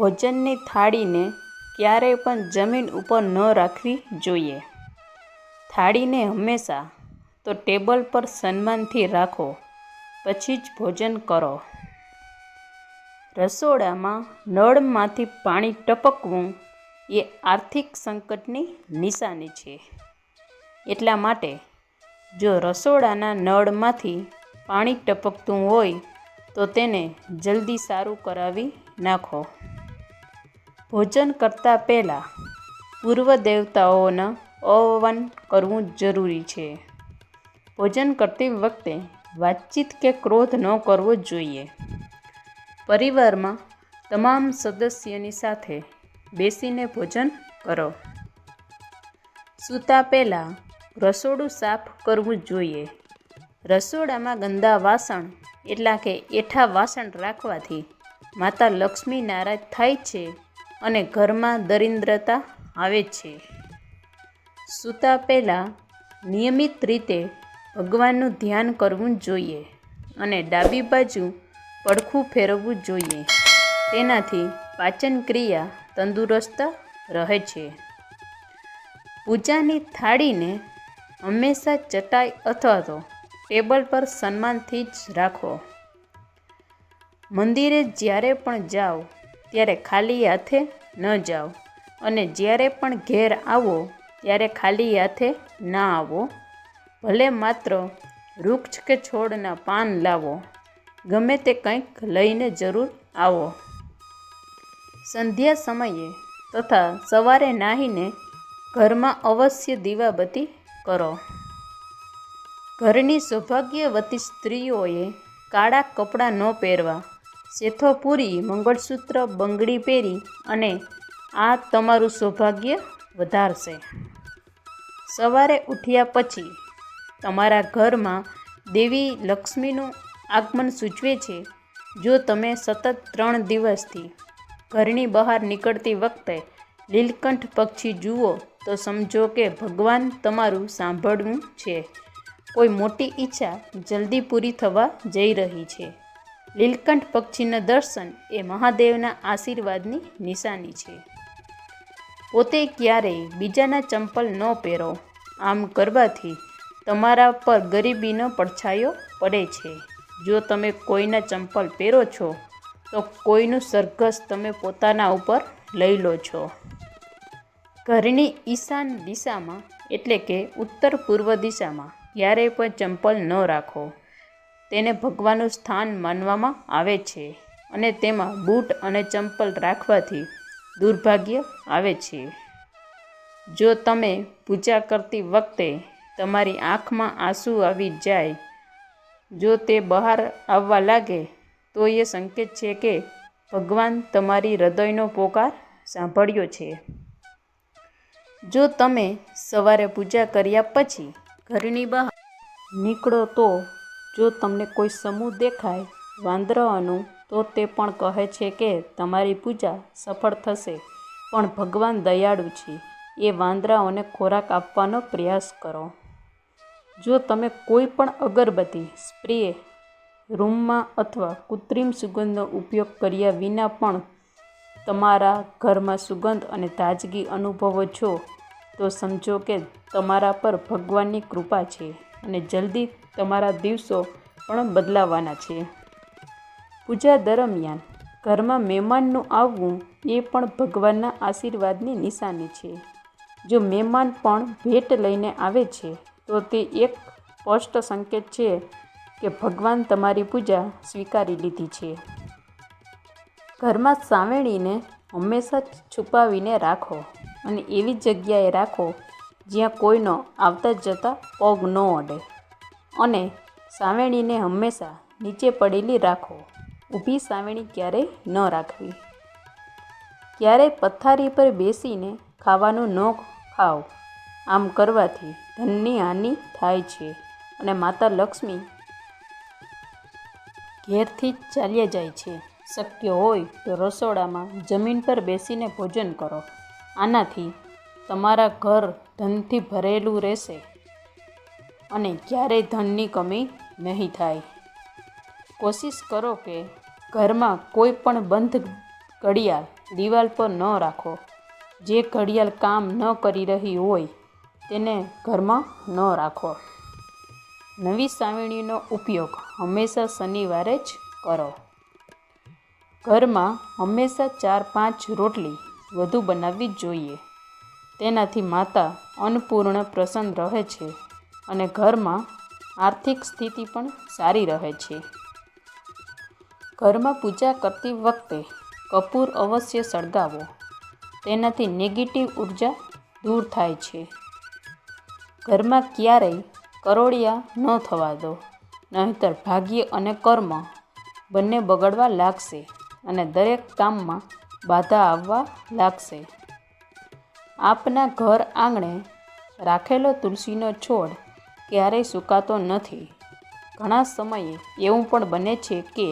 ભોજનની થાળીને ક્યારેય પણ જમીન ઉપર ન રાખવી જોઈએ. થાળીને હંમેશા તો ટેબલ પર સન્માનથી રાખો, પછી જ ભોજન કરો. રસોડામાં નળમાંથી પાણી ટપકવું એ આર્થિક સંકટની નિશાની છે. એટલા માટે જો રસોડાના નળમાંથી પાણી ટપકતું હોય તો તેને જલ્દી સારું કરાવી નાખો. ભોજન કરતાં પહેલાં પૂર્વ દેવતાઓના અવવન કરવું જરૂરી છે. ભોજન કરતી વખતે વાતચીત કે ક્રોધ ન કરવો જોઈએ. પરિવારમાં તમામ સદસ્યની સાથે બેસીને ભોજન કરો. સૂતા પહેલાં રસોડું સાફ કરવું જોઈએ. રસોડામાં ગંદા વાસણ એટલા કે એઠા વાસણ રાખવાથી માતા લક્ષ્મી નારાજ થાય છે અને ઘરમાં દરિદ્રતા આવે છે. સૂતા પહેલાં નિયમિત રીતે ભગવાનનું ધ્યાન કરવું જોઈએ અને ડાબી બાજુ પડખું ફેરવવું જોઈએ. તેનાથી પાચન ક્રિયા તંદુરસ્ત રહે છે. પૂજાની થાળીને હંમેશા ચટાઈ અથવા તો ટેબલ પર સન્માનથી જ રાખો. મંદિરે જ્યારે પણ જાઓ, ત્યારે ખાલી હાથે ન જાઓ. અને જ્યારે પણ ઘેર આવો, ત્યારે ખાલી હાથે ના આવો. ભલે માત્ર વૃક્ષ કે છોડના પાન લાવો. ગમે તે કંઈક લઈને જરૂર આવો. સંધ્યા સમયે તથા સવારે નાહીને ઘરમાં અવશ્ય દીવાબત્તી કરો. ઘરની સૌભાગ્યવતી સ્ત્રીઓએ કાળા કપડાં ન પહેરવા. શેથો પૂરી મંગળસૂત્ર, બંગડી પહેરી અને આ તમારું સૌભાગ્ય વધારશે. સવારે ઉઠ્યા પછી તમારા ઘરમાં દેવી લક્ષ્મીનું આગમન સૂચવે છે. જો તમે સતત ત્રણ દિવસથી ઘરની બહાર નીકળતી વખતે લીલકંઠ પક્ષી જુઓ, તો સમજો કે ભગવાન તમારું સાંભળવું છે. કોઈ મોટી ઈચ્છા જલ્દી પૂરી થવા જઈ રહી છે. લીલકંઠ પક્ષીના દર્શન એ મહાદેવના આશીર્વાદની નિશાની છે. પોતે ક્યારેય બીજાના ચંપલ ન પહેરો. આમ કરવાથી તમારા પર ગરીબીનો પડછાયો પડે છે. જો તમે કોઈના ચંપલ પહેરો છો, તો કોઈનું સરઘસ તમે પોતાના ઉપર લઈ લો છો. ઘરની ઈશાન દિશામાં, એટલે કે ઉત્તર પૂર્વ દિશામાં, ક્યારેય પણ ચંપલ ન રાખો. તેને ભગવાનનું સ્થાન માનવામાં આવે છે અને તેમાં બૂટ અને ચંપલ રાખવાથી દુર્ભાગ્ય આવે છે. જો તમે પૂજા કરતી વખતે તમારી આંખમાં આંસુ આવી જાય, જો તે બહાર આવવા લાગે, તો એ સંકેત છે કે ભગવાન તમારી હૃદયનો પોકાર સાંભળ્યો છે. જો તમે સવારે પૂજા કર્યા પછી ઘરની બહાર નીકળો તો જો તમને કોઈ સમૂહ દેખાય વાંદરાઓનું, તો તે પણ કહે છે કે તમારી પૂજા સફળ થશે. પણ ભગવાન દયાળુ છે. એ વાંદરાઓને ખોરાક આપવાનો પ્રયાસ કરો. જો તમે કોઈ પણ અગરબત્તી, સ્પ્રે, રૂમમાં અથવા કૃત્રિમ સુગંધનો ઉપયોગ કર્યા વિના પણ તમારા ઘરમાં સુગંધ અને તાજગી અનુભવો છો, તો સમજો કે તમારા પર ભગવાનની કૃપા છે. અને જલ્દી તમારા દિવસો પણ બદલાવાના છે. પૂજા દરમિયાન ઘરમાં મહેમાનનું આવવું એ પણ ભગવાનના આશીર્વાદની નિશાની છે. જો મહેમાન પણ ભેટ લઈને આવે છે, તો તે એક સ્પષ્ટ સંકેત છે કે ભગવાન તમારી પૂજા સ્વીકારી લીધી છે. ઘરમાં સાવેણીને હંમેશા છુપાવીને રાખો અને એવી જગ્યાએ રાખો જ્યાં કોઈનો આવતા જતા પગ ન અડે. અને સાવેણીને હંમેશા નીચે પડેલી રાખો. ઊભી સાવેણી ક્યારેય ન રાખવી. ક્યારેય પથારી પર બેસીને ખાવાનું ન ખાઓ. આમ કરવાથી ધનની હાનિ થાય છે અને માતા લક્ષ્મી ઘેરથી જ ચાલ્યા જાય છે. શક્ય હોય તો રસોડામાં જમીન પર બેસીને ભોજન કરો. આનાથી તમારા ઘર ધનથી ભરેલું રહેશે અને ક્યારેય ધનની કમી નહીં થાય. કોશિશ કરો કે ઘરમાં કોઈ પણ બંધ ઘડિયાળ દિવાલ પર ન રાખો. જે ઘડિયાળ કામ ન કરી રહી હોય તેને ઘરમાં ન રાખો. નવી સાવણીનો ઉપયોગ હંમેશા શનિવારે જ કરો. ઘરમાં હંમેશા ચાર પાંચ રોટલી વધુ બનાવવી જોઈએ. તેનાથી માતા અન્નપૂર્ણ પ્રસન્ન રહે છે અને ઘરમાં આર્થિક સ્થિતિ પણ સારી રહે છે. ઘરમાં પૂજા કરતી વખતે કપૂર અવશ્ય સળગાવો. તેનાથી નેગેટિવ ઊર્જા દૂર થાય છે. ઘરમાં ક્યારેય કરોળિયા ન થવા દો, નહીંતર ભાગ્ય અને કર્મ બંને બગડવા લાગશે અને દરેક કામમાં બાધા આવવા લાગશે. આપના ઘર આંગણે રાખેલો તુલસીનો છોડ ક્યારેય સુકાતો નથી. ઘણા સમયે એવું પણ બને છે કે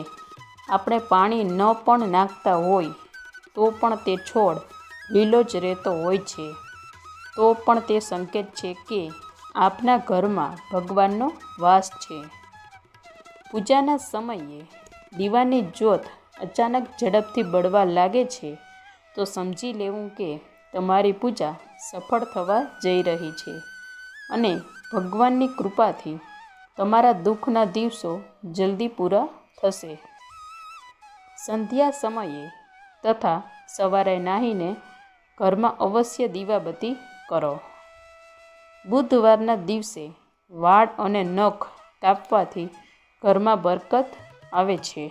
આપણે પાણી ન પણ નાખતા હોય, તો પણ તે છોડ લીલો જ રહેતો હોય છે. તો પણ તે સંકેત છે કે આપના ઘરમાં ભગવાનનો વાસ છે. પૂજાના સમયે દીવાની જ્યોત અચાનક ઝડપથી બળવા લાગે છે, તો સમજી લેવું કે તમારી પૂજા સફળ થવા જઈ રહી છે અને ભગવાનની કૃપાથી તમારા દુઃખના દિવસો જલ્દી પૂરા થશે. સંધ્યા સમયે તથા સવારે નાહીને ઘરમાં અવશ્ય દીવાબત્તી કરો. બુધવારના દિવસે વાળ અને નખ કાપવાથી ઘરમાં બરકત આવે છે.